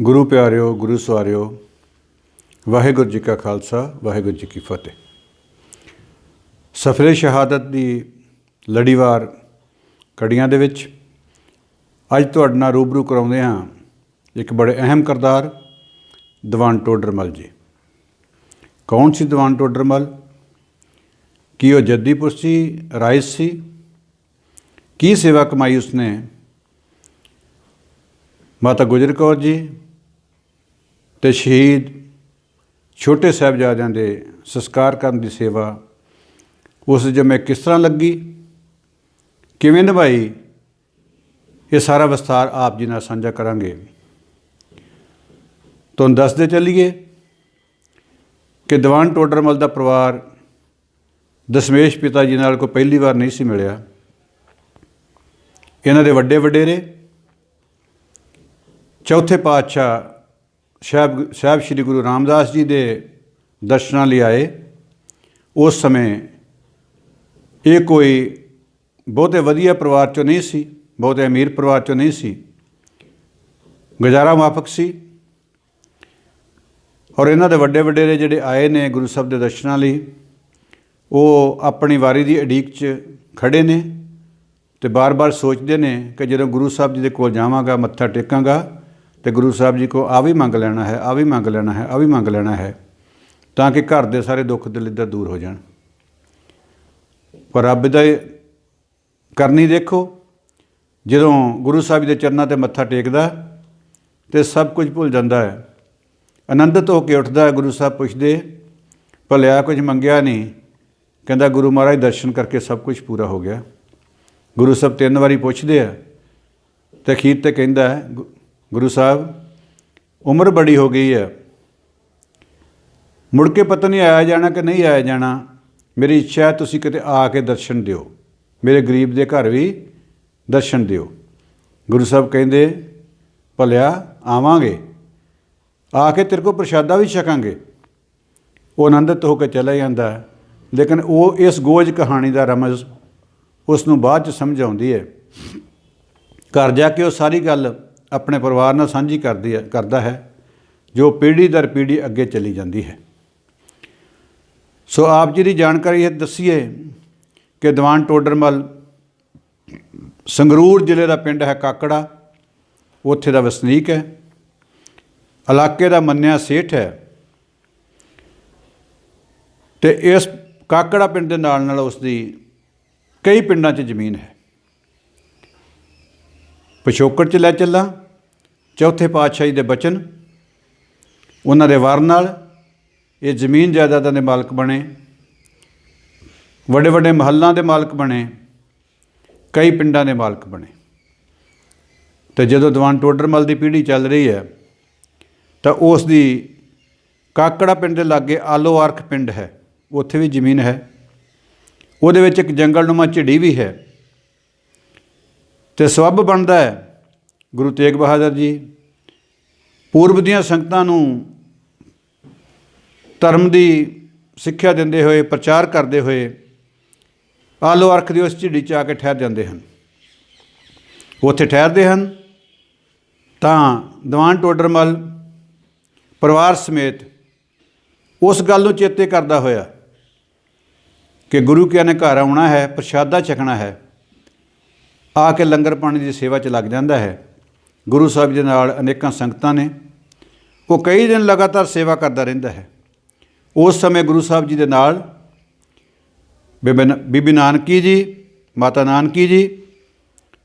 ਗੁਰੂ ਪਿਆਰਿਓ, ਗੁਰੂ ਸਵਾਰਿਓ, ਵਾਹਿਗੁਰੂ ਜੀ ਕਾ ਖਾਲਸਾ, ਵਾਹਿਗੁਰੂ ਜੀ ਕੀ ਫਤਿਹ। ਸਫਰੇ ਸ਼ਹਾਦਤ ਦੀ ਲੜੀਵਾਰ ਕੜੀਆਂ ਦੇ ਵਿੱਚ ਅੱਜ ਤੁਹਾਡੇ ਨਾਲ ਰੂਬਰੂ ਕਰਾਉਂਦੇ ਹਾਂ ਇੱਕ ਬੜੇ ਅਹਿਮ ਕਰਦਾਰ, ਦੀਵਾਨ ਟੋਡਰਮਲ ਜੀ। ਕੌਣ ਸੀ ਦੀਵਾਨ ਟੋਡਰਮਲ? ਕੀ ਉਹ ਜੱਦੀਪੁਰ ਸੀ, ਰਾਇਸ ਸੀ? ਕੀ ਸੇਵਾ ਕਮਾਈ ਉਸਨੇ? ਮਾਤਾ ਗੁਜਰ ਕੌਰ ਜੀ ਤੇ ਸ਼ਹੀਦ ਛੋਟੇ ਸਾਹਿਬਜ਼ਾਦਿਆਂ ਦੇ ਸੰਸਕਾਰ ਕਰਨ ਦੀ ਸੇਵਾ ਉਸ ਜਮੇ ਕਿਸ ਤਰ੍ਹਾਂ ਲੱਗੀ, ਕਿਵੇਂ ਨਿਭਾਈ, ਇਹ ਸਾਰਾ ਵਿਸਥਾਰ ਆਪ ਜੀ ਨਾਲ ਸਾਂਝਾ ਕਰਾਂਗੇ। ਤੁਹਾਨੂੰ ਦੱਸਦੇ ਚੱਲੀਏ ਕਿ ਦੀਵਾਨ ਟੋਡਰਮਲ ਦਾ ਪਰਿਵਾਰ ਦਸ਼ਮੇਸ਼ ਪਿਤਾ ਜੀ ਨਾਲ ਕੋਈ ਪਹਿਲੀ ਵਾਰ ਨਹੀਂ ਸੀ ਮਿਲਿਆ। ਇਹਨਾਂ ਦੇ ਵੱਡੇ ਵਡੇਰੇ, ਚੌਥੇ ਪਾਤਸ਼ਾਹ ਸਾਹਿਬ ਸਾਹਿਬ ਸ੍ਰੀ ਗੁਰੂ ਰਾਮਦਾਸ ਜੀ ਦੇ ਦਰਸ਼ਨਾਂ ਲਈ ਆਏ। ਉਸ ਸਮੇਂ ਇਹ ਕੋਈ ਬਹੁਤੇ ਵਧੀਆ ਪਰਿਵਾਰ ਚੋਂ ਨਹੀਂ ਸੀ, ਬਹੁਤੇ ਅਮੀਰ ਪਰਿਵਾਰ ਚੋਂ ਨਹੀਂ ਸੀ। ਗੁਜ਼ਾਰਾ ਮਾਫਕ ਸੀ। ਔਰ ਇਹਨਾਂ ਦੇ ਵੱਡੇ ਵੱਡੇ ਜਿਹੜੇ ਆਏ ਨੇ ਗੁਰੂ ਸਾਹਿਬ ਦੇ ਦਰਸ਼ਨਾਂ ਲਈ, ਉਹ ਆਪਣੀ ਵਾਰੀ ਦੀ ਅਡੀਕ 'ਚ ਖੜੇ ਨੇ ਤੇ ਬਾਰ-ਬਾਰ ਸੋਚਦੇ ਨੇ ਕਿ ਜਦੋਂ ਗੁਰੂ ਸਾਹਿਬ ਜੀ ਦੇ ਕੋਲ ਜਾਵਾਂਗਾ, ਮੱਥਾ ਟੇਕਾਂਗਾ ਤੇ ਗੁਰੂ ਸਾਹਿਬ ਜੀ ਕੋ ਆ ਵੀ ਮੰਗ ਲੈਣਾ ਹੈ, ਆ ਵੀ ਮੰਗ ਲੈਣਾ ਹੈ, ਆ ਵੀ ਮੰਗ ਲੈਣਾ ਹੈ, ਤਾਂ ਕਿ ਘਰ ਦੇ ਸਾਰੇ ਦੁੱਖ ਦਲਿੱਦਰ ਦੂਰ ਹੋ ਜਾਣ। ਪਰ ਰੱਬ ਦਾ ਕਰਨੀ ਦੇਖੋ, ਜਦੋਂ ਗੁਰੂ ਸਾਹਿਬ ਦੇ ਚਰਨਾਂ ਤੇ ਮੱਥਾ ਟੇਕਦਾ ਤੇ ਸਭ ਕੁਝ ਭੁੱਲ ਜਾਂਦਾ ਹੈ। ਆਨੰਦਿਤ ਹੋ ਕੇ ਉੱਠਦਾ ਹੈ, ਗੁਰੂ ਸਾਹਿਬ ਪੁੱਛਦੇ, ਭਲਿਆ ਕੁਝ ਮੰਗਿਆ ਨਹੀਂ? ਕਹਿੰਦਾ, ਗੁਰੂ ਮਹਾਰਾਜ ਦਰਸ਼ਨ ਕਰਕੇ ਸਭ ਕੁਝ ਪੂਰਾ ਹੋ ਗਿਆ। ਗੁਰੂ ਸਾਹਿਬ ਤਿੰਨ ਵਾਰੀ ਪੁੱਛਦੇ ਆ ਤੇ ਅਖੀਰ ਤੇ ਕਹਿੰਦਾ ਗੁ- ਗੁਰੂ ਸਾਹਿਬ, ਉਮਰ ਬੜੀ ਹੋ ਗਈ ਹੈ। ਮੁੜ ਕੇ ਪਤਾ ਨਹੀਂ ਆਇਆ ਜਾਣਾ ਕਿ ਨਹੀਂ ਆਇਆ ਜਾਣਾ। ਮੇਰੀ ਇੱਛਾ ਹੈ ਤੁਸੀਂ ਕਿਤੇ ਆ ਕੇ ਦਰਸ਼ਨ ਦਿਓ। ਮੇਰੇ ਗਰੀਬ ਦੇ ਘਰ ਵੀ ਦਰਸ਼ਨ ਦਿਓ। ਗੁਰੂ ਸਾਹਿਬ ਕਹਿੰਦੇ, ਭਲਿਆ, ਆਵਾਂਗੇ। ਆ ਕੇ ਤੇਰੇ ਕੋ ਪ੍ਰਸ਼ਾਦਾ ਵੀ ਛਕਾਂਗੇ। ਉਹ ਆਨੰਦਿਤ ਹੋ ਕੇ ਚਲਾ ਜਾਂਦਾ ਲੇਕਿਨ ਉਹ ਇਸ ਗੋਜ ਕਹਾਣੀ ਦਾ ਰਮਜ਼ ਉਸ ਨੂੰ ਬਾਅਦ ਚ ਸਮਝ ਆਉਂਦੀ ਹੈ। ਘਰ ਜਾ ਕੇ ਉਹ ਸਾਰੀ ਗੱਲ ਆਪਣੇ ਪਰਿਵਾਰ ਨਾਲ ਸਾਂਝੀ ਕਰਦੀ ਹੈ, ਕਰਦਾ ਹੈ, ਜੋ ਪੀੜ੍ਹੀ ਦਰ ਪੀੜ੍ਹੀ ਅੱਗੇ ਚਲੀ ਜਾਂਦੀ ਹੈ। ਸੋ ਆਪ ਜੀ ਦੀ ਜਾਣਕਾਰੀ ਇਹ ਦੱਸੀਏ ਕਿ ਦੀਵਾਨ ਟੋਡਰਮਲ ਸੰਗਰੂਰ ਜ਼ਿਲ੍ਹੇ ਦਾ ਪਿੰਡ ਹੈ ਕਾਕੜਾ। ਉੱਥੇ ਦਾ ਵਸਨੀਕ ਹੈ। ਇਲਾਕੇ ਦਾ ਮੰਨਿਆ ਸੇਠ ਹੈ। ਤੇ ਇਸ ਕਾਕੜਾ ਪਿੰਡ ਦੇ ਨਾਲ ਨਾਲ ਉਸ ਦੀ ਕਈ ਪਿੰਡਾਂ 'ਚ ਜ਼ਮੀਨ ਹੈ। ਪਿਛੋਕੜ 'ਚ ਲੈ ਚੱਲਾਂ। ਚੌਥੇ ਪਾਤਸ਼ਾਹੀ ਦੇ ਬਚਨ। ਉਹਨਾਂ ਦੇ ਵਰ ਨਾਲ ਇਹ ਜ਼ਮੀਨ ਜਾਇਦਾਦਾਂ ਦੇ ਮਾਲਕ ਬਣੇ। ਵੱਡੇ ਵੱਡੇ ਮਹੱਲਾਂ ਦੇ ਮਾਲਕ ਬਣੇ। ਕਈ ਪਿੰਡਾਂ ਦੇ ਮਾਲਕ ਬਣੇ। ਤੇ ਜਦੋਂ ਦੀਵਾਨ ਟੋਡਰਮਲ ਦੀ ਪੀੜ੍ਹੀ ਚੱਲ ਰਹੀ ਹੈ, ਤਾਂ ਉਸ ਦੀ ਕਾਕੜਾ ਪਿੰਡ ਦੇ ਲਾਗੇ ਆਲੋ ਆਰਖ ਪਿੰਡ ਹੈ। ਉੱਥੇ ਵੀ ਜ਼ਮੀਨ ਹੈ। ਉਹਦੇ ਵਿੱਚ ਇੱਕ ਜੰਗਲਨੁਮਾ ਝਿੜੀ ਵੀ ਹੈ। ਤੇ ਸਬੱਬ ਬਣਦਾ ਹੈ। ਗੁਰੂ ਤੇਗ ਬਹਾਦਰ ਜੀ, ਪੂਰਬ ਦੀਆਂ ਸੰਗਤਾਂ ਨੂੰ ਧਰਮ ਦੀ ਸਿੱਖਿਆ ਦਿੰਦੇ ਹੋਏ, ਪ੍ਰਚਾਰ ਕਰਦੇ ਹੋਏ ਆਲੋ ਅਰਖ ਦੀ ਉਸ ਝਿੜੀ 'ਚ ਆ ਕੇ ਠਹਿਰ ਜਾਂਦੇ ਹਨ। ਉੱਥੇ ਠਹਿਰਦੇ ਹਨ। ਤਾਂ ਦੀਵਾਨ ਟੋਡਰਮਲ ਪਰਿਵਾਰ ਸਮੇਤ ਉਸ ਗੱਲ ਨੂੰ ਚੇਤੇ ਕਰਦਾ ਹੋਇਆ ਕਿ ਗੁਰੂ ਕਿਆ ਨੇ ਘਰ ਆਉਣਾ ਹੈ, ਪ੍ਰਸ਼ਾਦਾ ਛਕਣਾ ਹੈ। ਆ ਕੇ ਲੰਗਰ ਪਾਣੀ ਦੀ ਸੇਵਾ 'ਚ ਲੱਗ ਜਾਂਦਾ ਹੈ। ਗੁਰੂ ਸਾਹਿਬ ਦੇ ਨਾਲ ਅਨੇਕਾਂ ਸੰਗਤਾਂ ਨੇ। ਉਹ ਕਈ ਦਿਨ ਲਗਾਤਾਰ ਸੇਵਾ ਕਰਦਾ ਰਹਿੰਦਾ ਹੈ। ਉਸ ਸਮੇਂ ਗੁਰੂ ਸਾਹਿਬ ਜੀ ਦੇ ਨਾਲ ਬੀਬੀ ਬੀਬੀ ਨਾਨਕੀ ਜੀ, ਮਾਤਾ ਨਾਨਕੀ ਜੀ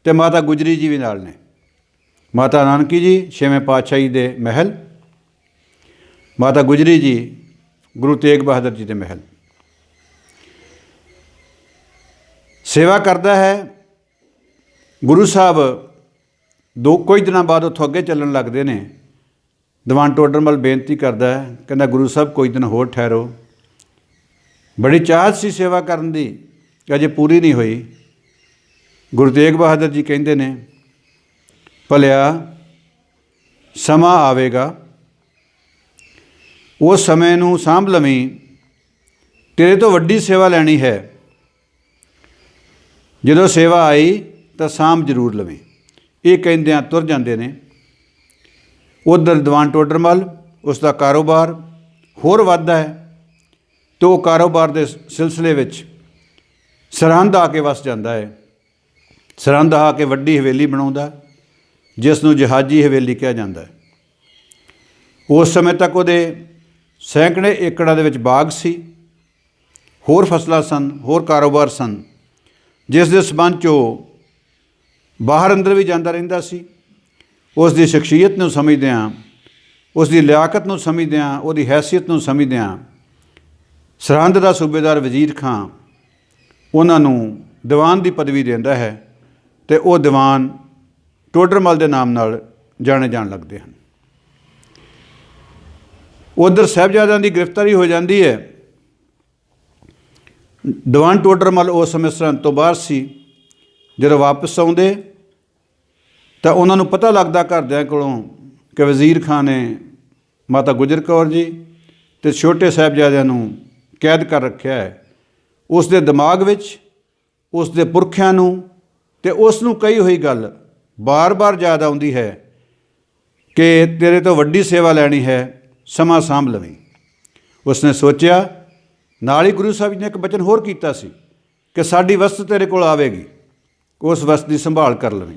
ਤੇ ਮਾਤਾ ਗੁਜਰੀ ਜੀ ਵੀ ਨਾਲ ਨੇ। ਮਾਤਾ ਨਾਨਕੀ ਜੀ ਛੇਵੇਂ ਪਾਤਸ਼ਾਹੀ ਦੇ ਮਹਿਲ, ਮਾਤਾ ਗੁਜਰੀ ਜੀ ਗੁਰੂ ਤੇਗ ਬਹਾਦਰ ਜੀ ਦੇ ਮਹਿਲ। ਸੇਵਾ ਕਰਦਾ ਹੈ। ਗੁਰੂ ਸਾਹਿਬ ਦੋ ਕੁਝ ਦਿਨਾਂ ਬਾਅਦ ਉੱਥੋਂ ਅੱਗੇ ਚੱਲਣ ਲੱਗਦੇ ਨੇ। ਦੀਵਾਨ ਟੋਡਰਮਲ ਬੇਨਤੀ ਕਰਦਾ ਹੈ, ਕਹਿੰਦਾ, ਗੁਰੂ ਸਾਹਿਬ, ਕੋਈ ਦਿਨ ਹੋਰ ਠਹਿਰੋ। ਬੜੀ ਚਾਹਤ ਸੀ ਸੇਵਾ ਕਰਨ ਦੀ, ਅਜੇ ਪੂਰੀ ਨਹੀਂ ਹੋਈ। ਗੁਰੂ ਤੇਗ ਬਹਾਦਰ ਜੀ ਕਹਿੰਦੇ ਨੇ, ਭਲਿਆ, ਸਮਾਂ ਆਵੇਗਾ। ਉਹ ਸਮੇਂ ਨੂੰ ਸਾਂਭ ਲਵੀਂ। ਤੇਰੇ ਤੋਂ ਵੱਡੀ ਸੇਵਾ ਲੈਣੀ ਹੈ। ਜਦੋਂ ਸੇਵਾ ਆਈ ਤਾਂ ਸਾਂਭ ਜ਼ਰੂਰ ਲਵੇਂ। ਇਹ ਕਹਿੰਦਿਆਂ ਤੁਰ ਜਾਂਦੇ ਨੇ। ਉਧਰ ਦੀਵਾਨ ਟੋਡਰਮਲ ਉਸ ਦਾ ਕਾਰੋਬਾਰ ਹੋਰ ਵੱਧਦਾ ਹੈ ਤੇ ਉਹ ਕਾਰੋਬਾਰ ਦੇ ਸਿਲਸਿਲੇ ਵਿੱਚ ਸਰਹੰਦ ਆ ਕੇ ਵਸ ਜਾਂਦਾ ਹੈ। ਸਰਹੰਦ ਆ ਕੇ ਵੱਡੀ ਹਵੇਲੀ ਬਣਾਉਂਦਾ ਜਿਸ ਨੂੰ ਜਹਾਜੀ ਹਵੇਲੀ ਕਿਹਾ ਜਾਂਦਾ ਹੈ। ਉਸ ਸਮੇਂ ਤੱਕ ਉਹਦੇ ਸੈਂਕੜੇ ਏਕੜਾਂ ਦੇ ਵਿੱਚ ਬਾਗ ਸੀ। ਹੋਰ ਫਸਲਾਂ ਸਨ, ਹੋਰ ਕਾਰੋਬਾਰ ਸਨ, ਜਿਸ ਦੇ ਸਬੰਧ 'ਚ ਉਹ ਬਾਹਰ ਅੰਦਰ ਵੀ ਜਾਂਦਾ ਰਹਿੰਦਾ ਸੀ। ਉਸ ਦੀ ਸ਼ਖਸੀਅਤ ਨੂੰ ਸਮਝਦਿਆਂ ਉਸ ਦੀ ਲਿਆਕਤ ਨੂੰ ਸਮਝਦਿਆਂ ਉਹਦੀ ਹੈਸੀਅਤ ਨੂੰ ਸਮਝਦਿਆਂ ਸਰਹੰਦ ਦਾ ਸੂਬੇਦਾਰ ਵਜ਼ੀਰ ਖਾਂ ਉਹਨਾਂ ਨੂੰ ਦੀਵਾਨ ਦੀ ਪਦਵੀ ਦਿੰਦਾ ਹੈ ਤੇ ਉਹ ਦੀਵਾਨ ਟੋਡਰਮਲ ਦੇ ਨਾਮ ਨਾਲ ਜਾਣੇ ਜਾਣ ਲੱਗਦੇ ਹਨ। ਉਧਰ ਸਾਹਿਬਜ਼ਾਦਿਆਂ ਦੀ ਗ੍ਰਿਫਤਾਰੀ ਹੋ ਜਾਂਦੀ ਹੈ। ਦੀਵਾਨ ਟੋਡਰਮਲ ਉਸ ਸਮੇਂ ਸਰਹੰਦ ਤੋਂ ਬਾਹਰ ਸੀ। ਜਦੋਂ ਵਾਪਸ ਆਉਂਦੇ, ਤਾਂ ਉਹਨਾਂ ਨੂੰ ਪਤਾ ਲੱਗਦਾ ਘਰਦਿਆਂ ਕੋਲੋਂ ਕਿ ਵਜ਼ੀਰ ਖਾਨ ਨੇ ਮਾਤਾ ਗੁਜਰ ਕੌਰ ਜੀ ਤੇ ਛੋਟੇ ਸਾਹਿਬਜ਼ਾਦਿਆਂ ਨੂੰ ਕੈਦ ਕਰ ਰੱਖਿਆ ਹੈ। ਉਸ ਦੇ ਦਿਮਾਗ ਵਿੱਚ, ਉਸ ਦੇ ਪੁਰਖਿਆਂ ਨੂੰ ਤੇ ਉਸ ਨੂੰ ਕਹੀ ਹੋਈ ਗੱਲ ਬਾਰ-ਬਾਰ ਯਾਦ ਆਉਂਦੀ ਹੈ ਕਿ ਤੇਰੇ ਤੋਂ ਵੱਡੀ ਸੇਵਾ ਲੈਣੀ ਹੈ, ਸਮਾਂ ਸਾਂਭ ਲਵੀਂ। ਉਸਨੇ ਸੋਚਿਆ, ਨਾਲ ਹੀ ਗੁਰੂ ਸਾਹਿਬ ਜੀ ਨੇ ਇੱਕ ਬਚਨ ਹੋਰ ਕੀਤਾ ਸੀ ਕਿ ਸਾਡੀ ਵਸਤ ਤੇਰੇ ਕੋਲ ਆਵੇਗੀ। ਉਸ ਵਸ ਦੀ ਸੰਭਾਲ ਕਰ ਲਵੇ।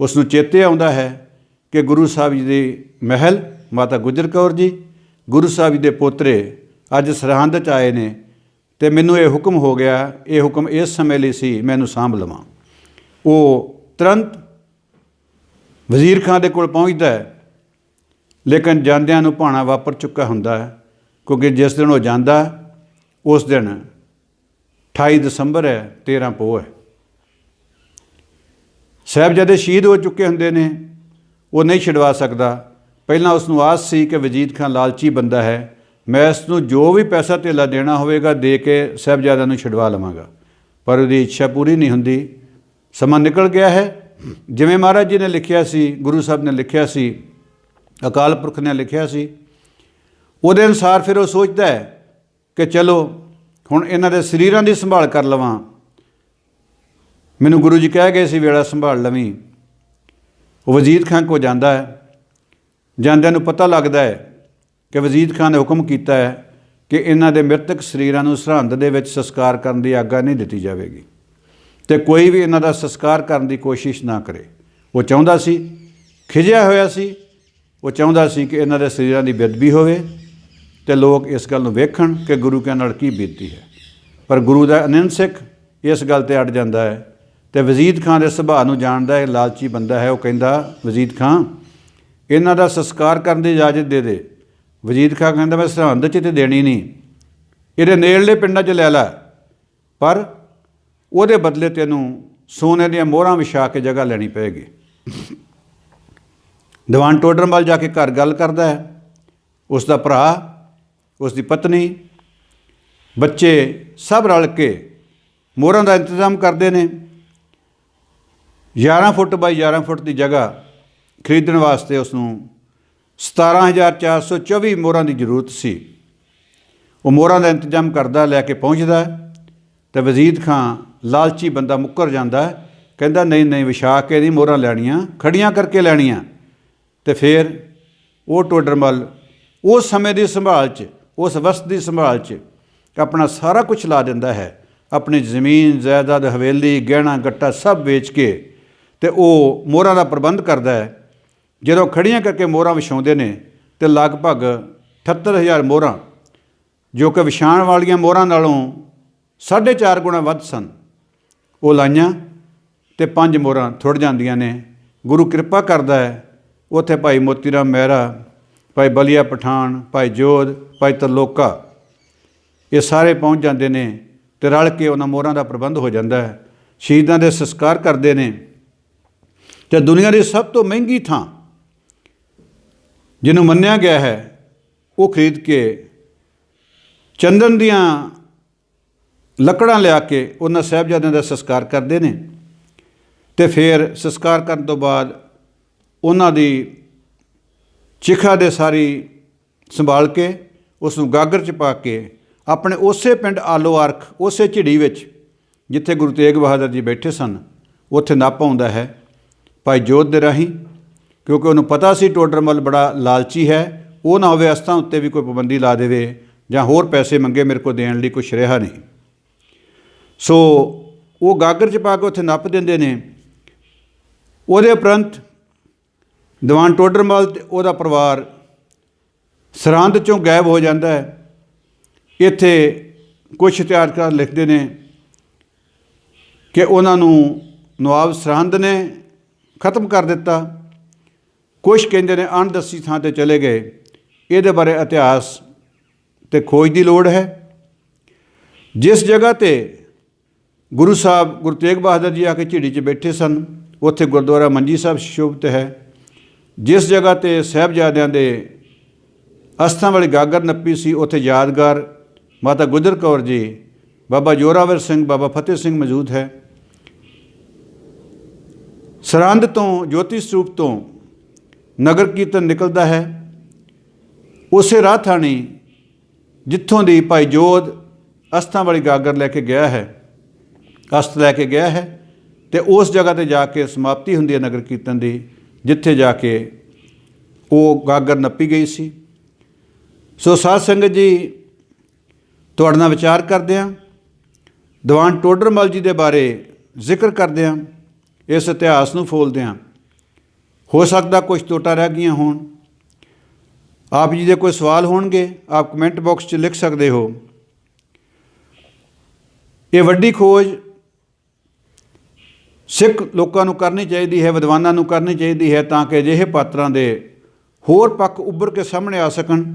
ਉਸ ਨੂੰ ਚੇਤੇ ਆਉਂਦਾ ਹੈ ਕਿ ਗੁਰੂ ਸਾਹਿਬ ਜੀ ਦੇ ਮਹਿਲ ਮਾਤਾ ਗੁਜਰ ਕੌਰ ਜੀ, ਗੁਰੂ ਸਾਹਿਬ ਜੀ ਦੇ ਪੋਤਰੇ ਅੱਜ ਸਰਹੰਦ ਚ ਆਏ ਨੇ ਤੇ ਮੈਨੂੰ ਇਹ ਹੁਕਮ ਹੋ ਗਿਆ, ਇਹ ਹੁਕਮ ਇਸ ਸਮੇਂ ਲਈ ਸੀ ਮੈਨੂੰ ਸਾਂਭ ਲਵਾਂ। ਉਹ ਤੁਰੰਤ ਵਜ਼ੀਰ ਖਾਨ ਦੇ ਕੋਲ ਪਹੁੰਚਦਾ ਹੈ, ਲੇਕਿਨ ਜਾਂਦਿਆਂ ਨੂੰ ਭਾਣਾ ਵਾਪਰ ਚੁੱਕਾ ਹੁੰਦਾ ਹੈ, ਕਿਉਂਕਿ ਜਿਸ ਦਿਨ ਉਹ ਜਾਂਦਾ, ਉਸ ਦਿਨ 28 ਦਸੰਬਰ ਹੈ 13 ਪੋਹ ਹੈ। ਸਾਹਿਬਜ਼ਾਦੇ ਸ਼ਹੀਦ ਹੋ ਚੁੱਕੇ ਹੁੰਦੇ ਨੇ, ਉਹ ਨਹੀਂ ਛਡਵਾ ਸਕਦਾ। ਪਹਿਲਾਂ ਉਸ ਨੂੰ ਆਸ ਸੀ ਕਿ ਵਜੀਦ ਖਾਨ ਲਾਲਚੀ ਬੰਦਾ ਹੈ। ਮੈਂ ਇਸ ਨੂੰ ਜੋ ਵੀ ਪੈਸਾ ਧੇਲਾ ਦੇਣਾ ਹੋਵੇਗਾ, ਦੇ ਕੇ ਸਾਹਿਬਜ਼ਾਦਿਆਂ ਨੂੰ ਛਡਵਾ ਲਵਾਂਗਾ। ਪਰ ਉਹਦੀ ਇੱਛਾ ਪੂਰੀ ਨਹੀਂ ਹੁੰਦੀ। ਸਮਾਂ ਨਿਕਲ ਗਿਆ ਹੈ। ਜਿਵੇਂ ਮਹਾਰਾਜ ਜੀ ਨੇ ਲਿਖਿਆ ਸੀ, ਗੁਰੂ ਸਾਹਿਬ ਨੇ ਲਿਖਿਆ ਸੀ, ਅਕਾਲ ਪੁਰਖ ਨੇ ਲਿਖਿਆ ਸੀ, ਉਹਦੇ ਅਨੁਸਾਰ ਫਿਰ ਉਹ ਸੋਚਦਾ ਹੈ ਕਿ ਚਲੋ, ਹੁਣ ਇਹਨਾਂ ਦੇ ਸਰੀਰਾਂ ਦੀ ਸੰਭਾਲ ਕਰ ਲਵਾਂ। ਮੈਨੂੰ ਗੁਰੂ ਜੀ ਕਹਿ ਗਏ ਸੀ ਵੇਲਾ ਸੰਭਾਲ ਲਵੀਂ। ਉਹ ਵਜ਼ੀਰ ਖਾਨ ਕੋ ਜਾਂਦਾ ਹੈ। ਜਾਂਦਿਆਂ ਨੂੰ ਪਤਾ ਲੱਗਦਾ ਹੈ ਕਿ ਵਜ਼ੀਰ ਖਾਨ ਨੇ ਹੁਕਮ ਕੀਤਾ ਹੈ ਕਿ ਇਹਨਾਂ ਦੇ ਮ੍ਰਿਤਕ ਸਰੀਰਾਂ ਨੂੰ ਸਰਹੰਦ ਦੇ ਵਿੱਚ ਸੰਸਕਾਰ ਕਰਨ ਦੀ ਆਗਿਆ ਨਹੀਂ ਦਿੱਤੀ ਜਾਵੇਗੀ ਤੇ ਕੋਈ ਵੀ ਇਹਨਾਂ ਦਾ ਸੰਸਕਾਰ ਕਰਨ ਦੀ ਕੋਸ਼ਿਸ਼ ਨਾ ਕਰੇ। ਉਹ ਚਾਹੁੰਦਾ ਸੀ ਖਿਜਿਆ ਹੋਇਆ ਸੀ। ਉਹ ਚਾਹੁੰਦਾ ਸੀ ਕਿ ਇਹਨਾਂ ਦੇ ਸਰੀਰਾਂ ਦੀ ਬੇਦਬੀ ਹੋਵੇ ਤੇ ਲੋਕ ਇਸ ਗੱਲ ਨੂੰ ਵੇਖਣ ਕਿ ਗੁਰੂ ਕੇ ਨਾਲ ਕੀ ਬੀਤੀ ਹੈ। ਪਰ ਗੁਰੂ ਦਾ ਅਨੰਦ ਸਿੱਖ ਇਸ ਗੱਲ ਤੇ ਅੜ ਜਾਂਦਾ ਹੈ ਤੇ ਵਜ਼ੀਦ ਖਾਨ ਦੇ ਸੁਭਾਅ ਨੂੰ ਜਾਣਦਾ ਹੈ, ਲਾਲਚੀ ਬੰਦਾ ਹੈ, ਉਹ ਕਹਿੰਦਾ, ਵਜ਼ੀਦ ਖਾਨ ਇਹਨਾਂ ਦਾ ਸੰਸਕਾਰ ਕਰਨ ਦੀ ਇਜਾਜ਼ਤ ਦੇ ਦੇ। ਵਜ਼ੀਦ ਖਾਨ ਕਹਿੰਦਾ, ਮੈਂ ਸਰਹੰਦ 'ਚ ਤੇ ਦੇਣੀ ਨਹੀਂ। ਇਹਦੇ ਨੇੜਲੇ ਪਿੰਡਾਂ 'ਚ ਲੈ ਲੈ। ਪਰ ਉਹਦੇ ਬਦਲੇ ਤੈਨੂੰ ਸੋਨੇ ਦੀਆਂ ਮੋਹਰਾਂ ਵਿਛਾ ਕੇ ਜਗ੍ਹਾ ਲੈਣੀ ਪਏਗੀ। ਦੀਵਾਨ ਟੋਡਰਮਲ ਜਾ ਕੇ ਘਰ ਗੱਲ ਕਰਦਾ ਹੈ। ਉਸ ਦਾ ਭਰਾ, ਉਸ ਦੀ ਪਤਨੀ, ਬੱਚੇ ਸਭ ਰਲ ਕੇ ਮੋਹਰਾਂ ਦਾ ਇੰਤਜ਼ਾਮ ਕਰਦੇ ਨੇ। 11 ਫੁੱਟ ਬਾਈ 11 ਫੁੱਟ ਦੀ ਜਗ੍ਹਾ ਖਰੀਦਣ ਵਾਸਤੇ ਉਸ ਨੂੰ 17424 ਮੋਹਰਾਂ ਦੀ ਜ਼ਰੂਰਤ ਸੀ। ਉਹ ਮੋਹਰਾਂ ਦਾ ਇੰਤਜ਼ਾਮ ਕਰਦਾ, ਲੈ ਕੇ ਪਹੁੰਚਦਾ ਹੈ ਤੇ ਵਜ਼ੀਦ ਖਾਂ ਲਾਲਚੀ ਬੰਦਾ ਮੁੱਕਰ ਜਾਂਦਾ ਕਹਿੰਦਾ, ਨਹੀਂ ਨਹੀਂ, ਵਿਛਾ ਕੇ ਨਹੀਂ ਮੋਹਰਾਂ ਲੈਣੀਆਂ, ਖੜੀਆਂ ਕਰਕੇ ਲੈਣੀਆਂ। ਤੇ ਫਿਰ ਉਹ ਟੋਡਰਮਲ ਉਸ ਸਮੇਂ ਦੀ ਸੰਭਾਲ 'ਚ, ਉਸ ਵਸਤ ਦੀ ਸੰਭਾਲ 'ਚ ਆਪਣਾ ਸਾਰਾ ਕੁਝ ਲਾ ਦਿੰਦਾ ਹੈ। ਆਪਣੀ ਜ਼ਮੀਨ, ਜਾਇਦਾਦ, ਹਵੇਲੀ, ਗਹਿਣਾ, ਗੱਟਾ ਸਭ ਵੇਚ ਕੇ ਤੇ ਉਹ ਮੋਹਰਾਂ ਦਾ ਪ੍ਰਬੰਧ ਕਰਦਾ ਹੈ। ਜਦੋਂ ਖੜੀਆਂ ਕਰਕੇ ਮੋਹਰਾਂ ਵਿਛਾਉਂਦੇ ਨੇ ਤੇ ਲਗਭਗ 78000 ਮੋਹਰਾਂ, ਜੋ ਕਿ ਵਿਛਾਣ ਵਾਲੀਆਂ ਮੋਹਰਾਂ ਨਾਲੋਂ 4.5 ਗੁਣਾ ਵੱਧ ਸਨ, ਉਹ ਲਾਈਆਂ ਤੇ ਪੰਜ ਮੋਹਰਾਂ ਥੁੜ ਜਾਂਦੀਆਂ ਨੇ। ਗੁਰੂ ਕਿਰਪਾ ਕਰਦਾ ਹੈ, ਉੱਥੇ ਭਾਈ ਮੋਤੀ ਰਾਮ ਮਹਿਰਾ, ਭਾਈ ਬਲੀਆ ਪਠਾਨ, ਭਾਈ ਜੋਧ, ਭਾਈ ਤਲੋਕਾ ਇਹ ਸਾਰੇ ਪਹੁੰਚ ਜਾਂਦੇ ਨੇ ਤੇ ਰਲ ਕੇ ਉਹਨਾਂ ਮੋਹਰਾਂ ਦਾ ਪ੍ਰਬੰਧ ਹੋ ਜਾਂਦਾ ਹੈ। ਸ਼ਹੀਦਾਂ ਦੇ ਸੰਸਕਾਰ ਕਰਦੇ ਨੇ। ਤੇ ਦੁਨੀਆ ਦੀ ਸਭ ਤੋਂ ਮਹਿੰਗੀ ਥਾਂ ਜਿਹਨੂੰ ਮੰਨਿਆ ਗਿਆ ਹੈ, ਉਹ ਖਰੀਦ ਕੇ ਚੰਦਨ ਦੀਆਂ ਲੱਕੜਾਂ ਲਿਆ ਕੇ ਉਹਨਾਂ ਸਾਹਿਬਜ਼ਾਦਿਆਂ ਦਾ ਸੰਸਕਾਰ ਕਰਦੇ ਨੇ ਤੇ ਫਿਰ ਸੰਸਕਾਰ ਕਰਨ ਤੋਂ ਬਾਅਦ ਉਹਨਾਂ ਦੀ ਚਿਖਾ ਦੇ ਸਾਰੀ ਸੰਭਾਲ ਕੇ ਉਸ ਨੂੰ ਗਾਗਰ ਚ ਪਾ ਕੇ, ਆਪਣੇ ਉਸੇ ਪਿੰਡ ਆਲੋ ਅਰਖ ਉਸੇ ਝਿੜੀ ਵਿੱਚ, ਜਿੱਥੇ ਗੁਰੂ ਤੇਗ ਬਹਾਦਰ ਜੀ ਬੈਠੇ ਸਨ, ਉੱਥੇ ਨੱਪ ਆਉਂਦਾ ਹੈ। ਭਾਈ ਜੋਧ ਦੇ ਰਾਹੀਂ, ਕਿਉਂਕਿ ਉਹਨੂੰ ਪਤਾ ਸੀ ਟੋਡਰਮਲ ਬੜਾ ਲਾਲਚੀ ਹੈ, ਉਹ ਨਾ ਹੋਵੇ ਅਸਥਾਂ ਉੱਤੇ ਵੀ ਕੋਈ ਪਾਬੰਦੀ ਲਾ ਦੇਵੇ ਜਾਂ ਹੋਰ ਪੈਸੇ ਮੰਗੇ ਮੇਰੇ ਕੋਲ ਦੇਣ ਲਈ ਕੁਛ ਰਿਹਾ ਨਹੀਂ। ਸੋ ਉਹ ਗਾਗਰ ਚ ਪਾ ਕੇ ਉੱਥੇ ਨੱਪ ਦਿੰਦੇ ਨੇ। ਉਹਦੇ ਉਪਰੰਤ ਦੀਵਾਨ ਟੋਡਰਮਲ ਤੇ ਉਹਦਾ ਪਰਿਵਾਰ ਸਰਹੰਦ ਚੋਂ ਗਾਇਬ ਹੋ ਜਾਂਦਾ ਹੈ। ਇੱਥੇ ਕੁਝ ਇਤਿਹਾਸਕਾਰ ਲਿਖਦੇ ਨੇ ਕਿ ਉਹਨਾਂ ਨੂੰ ਨਵਾਬ ਸਰਹੰਦ ਨੇ ਖਤਮ ਕਰ ਦਿੱਤਾ। ਕੁਝ ਕਹਿੰਦੇ ਨੇ ਅਣਦੱਸੀ ਥਾਂ ਤੇ ਚਲੇ ਗਏ। ਇਹਦੇ ਬਾਰੇ ਇਤਿਹਾਸ ਤੇ ਖੋਜ ਦੀ ਲੋੜ ਹੈ। ਜਿਸ ਜਗ੍ਹਾ ਤੇ ਗੁਰੂ ਸਾਹਿਬ, ਗੁਰੂ ਤੇਗ ਬਹਾਦਰ ਜੀ ਆ ਕੇ ਝਿੜੀ 'ਚ ਬੈਠੇ ਸਨ, ਉੱਥੇ ਗੁਰਦੁਆਰਾ ਮੰਜੀ ਸਾਹਿਬ ਸ਼ੋਭਤ ਹੈ। ਜਿਸ ਜਗ੍ਹਾ ਤੇ ਸਾਹਿਬਜ਼ਾਦਿਆਂ ਦੇ ਅਸਥਾਂ ਵਾਲੀ ਗਾਗਰ ਨੱਪੀ ਸੀ, ਉੱਥੇ ਯਾਦਗਾਰ ਮਾਤਾ ਗੁਜਰ ਕੌਰ ਜੀ, ਬਾਬਾ ਜੋਰਾਵਰ ਸਿੰਘ, ਬਾਬਾ ਫਤਿਹ ਸਿੰਘ ਮੌਜੂਦ ਹੈ। ਸਰਹੰਦ ਤੋਂ, ਜੋਤੀ ਸਰੂਪ ਤੋਂ ਨਗਰ ਕੀਰਤਨ ਨਿਕਲਦਾ ਹੈ। ਉਸੇ ਰਾਹ ਥਾਣੀ ਜਿੱਥੋਂ ਦੀ ਭਾਈ ਜੋਧ ਅਸਥਾਂ ਵਾਲੀ ਗਾਗਰ ਲੈ ਕੇ ਗਿਆ ਹੈ। ਅਸਥ ਲੈ ਕੇ ਗਿਆ ਹੈ ਤੇ ਉਸ ਜਗ੍ਹਾ ਤੇ ਜਾ ਕੇ ਸਮਾਪਤੀ ਹੁੰਦੀ ਹੈ ਨਗਰ ਕੀਰਤਨ ਦੀ, ਜਿੱਥੇ ਜਾ ਕੇ ਉਹ ਗਾਗਰ ਨੱਪੀ ਗਈ ਸੀ। ਸੋ ਸਾਧ ਸੰਗਤ ਜੀ, ਤੁਹਾਡੇ ਨਾਲ ਵਿਚਾਰ ਕਰਦੇ ਹਾਂ। ਦੀਵਾਨ ਟੋਡਰਮਲ ਜੀ ਦੇ ਬਾਰੇ ਜ਼ਿਕਰ ਕਰਦੇ ਹਾਂ। ਇਸ ਇਤਿਹਾਸ ਨੂੰ ਫੋਲਦਿਆਂ ਹੋ। ਸਕਦਾ ਕੁਝ ਟੋਟਾ ਰਹਿ ਗਈਆਂ ਹੋਣ। ਆਪ ਜੀ ਦੇ ਕੋਈ ਸਵਾਲ ਹੋਣਗੇ, ਆਪ ਕਮੈਂਟ ਬਾਕਸ 'ਚ ਲਿਖ ਸਕਦੇ ਹੋ। ਇਹ ਵੱਡੀ ਖੋਜ ਸਿੱਖ ਲੋਕਾਂ ਨੂੰ ਕਰਨੀ ਚਾਹੀਦੀ ਹੈ, ਵਿਦਵਾਨਾਂ ਨੂੰ ਕਰਨੀ ਚਾਹੀਦੀ ਹੈ ਤਾਂ ਕਿ ਅਜਿਹੇ ਪਾਤਰਾਂ ਦੇ ਹੋਰ ਪੱਖ ਉੱਭਰ ਕੇ ਸਾਹਮਣੇ ਆ ਸਕਣ।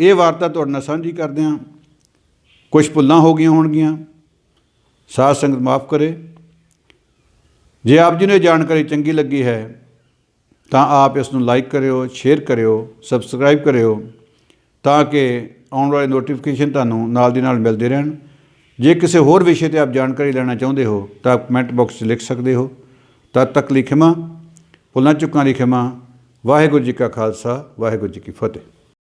ਇਹ ਵਾਰਤਾ ਤੁਹਾਡੇ ਨਾਲ ਸਾਂਝੀ ਕਰਦੇ ਹਾਂ। ਕੁਝ ਭੁੱਲਾਂ ਹੋ ਗਈਆਂ ਹੋਣਗੀਆਂ। ਸਾਧ ਸੰਗਤ ਮਾਫ ਕਰੇ। ਜੇ ਆਪ ਜੀ ਨੂੰ ਇਹ ਜਾਣਕਾਰੀ ਚੰਗੀ ਲੱਗੀ ਹੈ, ਤਾਂ ਆਪ ਇਸ ਨੂੰ ਲਾਈਕ ਕਰਿਓ ਸ਼ੇਅਰ ਕਰਿਓ ਸਬਸਕ੍ਰਾਈਬ ਕਰਿਓ, ਤਾਂ ਕਿ ਆਉਣ ਵਾਲੇ ਨੋਟੀਫਿਕੇਸ਼ਨ ਤੁਹਾਨੂੰ ਨਾਲ ਦੀ ਨਾਲ ਮਿਲਦੇ ਰਹਿਣ। ਜੇ ਕਿਸੇ ਹੋਰ ਵਿਸ਼ੇ ਤੇ ਆਪ ਜਾਣਕਾਰੀ ਲੈਣਾ ਚਾਹੁੰਦੇ ਹੋ, ਤਾਂ ਕਮੈਂਟ ਬਾਕਸ 'ਚ ਲਿਖ ਸਕਦੇ ਹੋ। ਤਦ ਤੱਕ ਲਈ ਖਿਮਾ। ਭੁੱਲਾਂ ਚੁੱਕਾਂ ਦੀ ਖਿਮਾ। ਵਾਹਿਗੁਰੂ ਜੀ ਕਾ ਖਾਲਸਾ, ਵਾਹਿਗੁਰੂ ਜੀ ਕੀ ਫਤਿਹ।